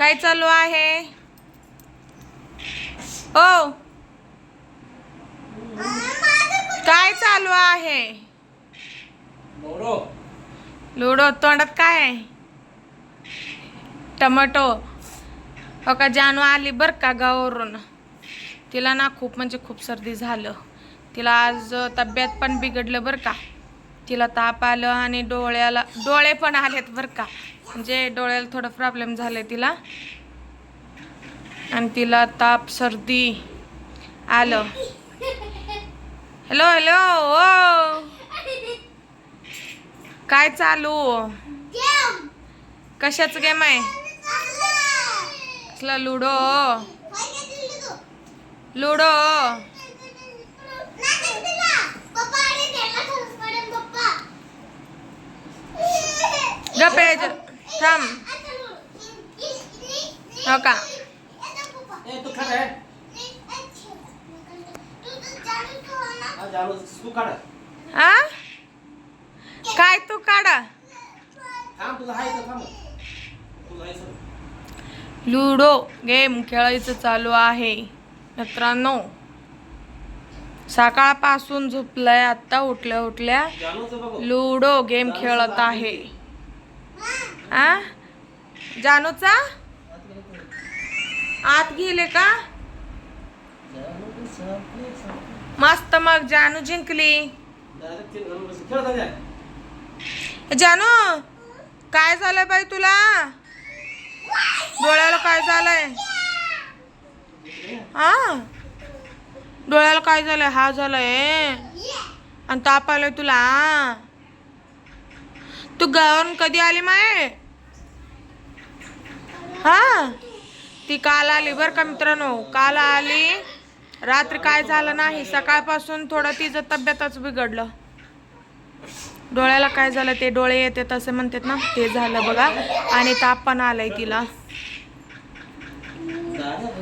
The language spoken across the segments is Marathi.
काय चालू आहे? ओ. काय चालू आहे? लुडो तोंडात काय आहे? टमाटो. हो का जानू आली बर का गावावरून? तिला ना खूप म्हणजे खूप सर्दी झालं. तिला आज तब्येत पण बिघडलं बरं का. तिला ताप आलं आणि डोळ्याला डोळे पण आलेत बरं का. म्हणजे डोळ्याला थोडं प्रॉब्लेम झालं तिला. आणि तिला ताप सर्दी आलं. हॅलो हॅलो ओ काय चालू? कशाच गेम आहे? कसला लुडो? लुडो. गप आहे ज- थांब. हो का? हा काय तू काढा? लुडो गेम खेळायचं चालू आहे. मित्रांनो सकाळपासून झोपलंय आता उठल्या उठल्या लुडो गेम खेळत आहे. आ जानूचा? आत गेले का? मस्त मग जानू जिंकली. जानू काय झालंय बाई तुला? डोळ्याला काय झालंय? हा? डोळ्याला काय झालंय? हा झालंय. आणि ताप आलाय तुला तू गावावरून कधी आली माय? हा? ती काल आली बरं का मित्रांनो. काल आली रात्री काय झालं नाही सकाळपासून थोडं तिचं तब्येतच बिघडलं. डोळ्याला काय झालं ते डोळे येते तसे म्हणतात ना ते झालं बघा. आणि ताप पण आलाय तिला.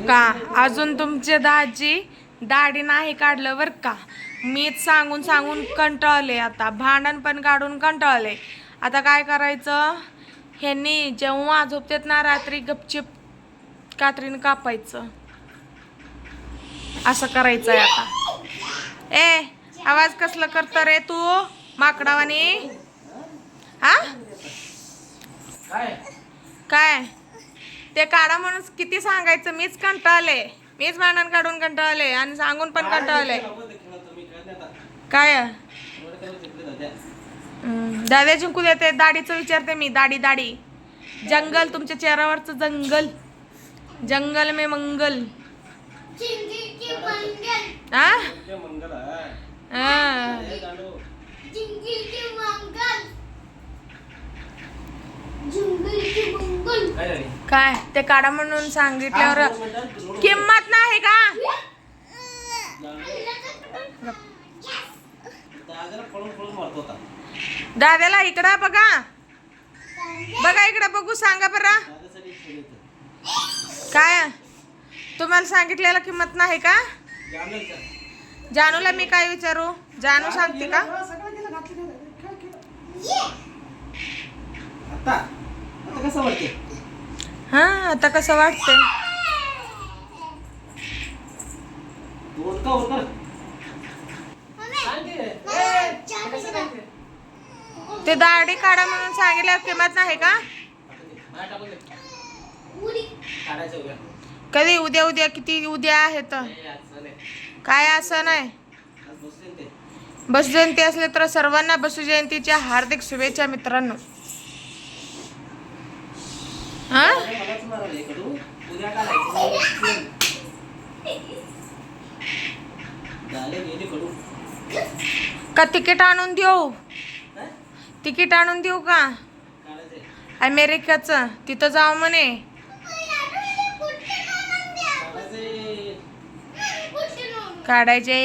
का? अजून तुमचे दाजी दाढी नाही काढलं बर का? मीच सांगून सांगून कंटाळले आता. भांडण पण काढून कंटाळले. आता काय करायचं? ह्यांनी जेव्हा झोपतात ना रात्री गपचिप कात्रीने कापायचं. असं करायचं आहे आता. ए आवाज कसलं करतं रे तू? माकडावानी? हा? काय? काय ते काढा म्हणून किती सांगायचं? मीच कंटाळले. मीच भांडण काढून कंटाळले आणि सांगून पण कंटाळले. काय? दादा जिंकू देते दाढीचं विचारते मी दाढी दाढी. जंगल तुमच्या चेहऱ्यावरचं जंगल. जंगल मे मंगल. हा. काय ते काढा म्हणून सांगितल्यावर किंमत नाही का? पळून पळून मारत होता दादाला इकडं बघा. बघा इकडं बघू सांगा बरं. काय? तुम्हाला सांगितलेलं किंमत नाही का. जानूला मी काय विचारू? जानू सांगते का? हा आता कसं वाटतंय उरका उरका सांग की. ए, कसं सांगते? ते दाढी काढा म्हणून सांगितल्यावर किंमत नाही का? कधी उद्या उद्या किती उद्या आहे तर? काय असं नाही. आज बसू जयंती असले तर सर्वांना बसू जयंतीच्या हार्दिक शुभेच्छा मित्रांनो. का तिकीट आणून देऊ? तिकीट आणून देऊ का? अमेरिकाचं. अमेरिकेचं तिथं जाऊ म्हणे. काढायचे.